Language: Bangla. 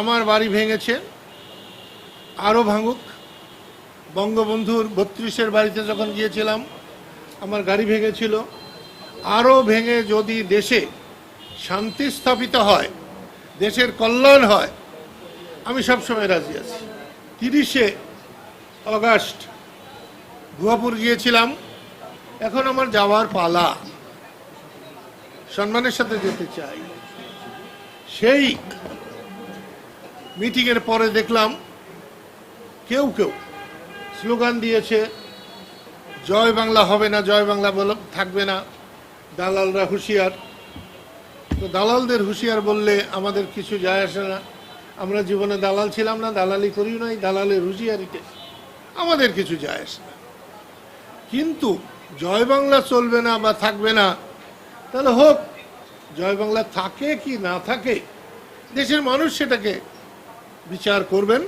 আমার বাড়ি ভেঙেছে, আরও ভাঙুক। বঙ্গবন্ধুর বত্রিশের বাড়িতে যখন গিয়েছিলাম, আমার গাড়ি ভেঙেছিল। আরও ভেঙে যদি দেশে শান্তি স্থাপিত হয়, দেশের কল্যাণ হয়, আমি সবসময় রাজি আছি। তিরিশে অগাস্ট গুয়াপুর গিয়েছিলাম, এখন আমার যাওয়ার পালা। সম্মানের সাথে যেতে চাই। সেই মিটিংয়ের পরে দেখলাম কেউ কেউ স্লোগান দিয়েছে, জয় বাংলা হবে না, জয় বাংলা বলে, থাকবে না। দালালরা হুঁশিয়ার। তো দালালদের হুঁশিয়ার বললে আমাদের কিছু যায় আসে না। আমরা জীবনে দালাল ছিলাম না, দালালি করিও নাই, দালালের হুঁশিয়ারিতে আমাদের কিছু যায় আসে না। কিন্তু জয় বাংলা চলবে না বা থাকবে না, তাহলে হোক, জয় বাংলা থাকে কি না থাকে, দেশের মানুষ সেটাকে বিচার করবেন।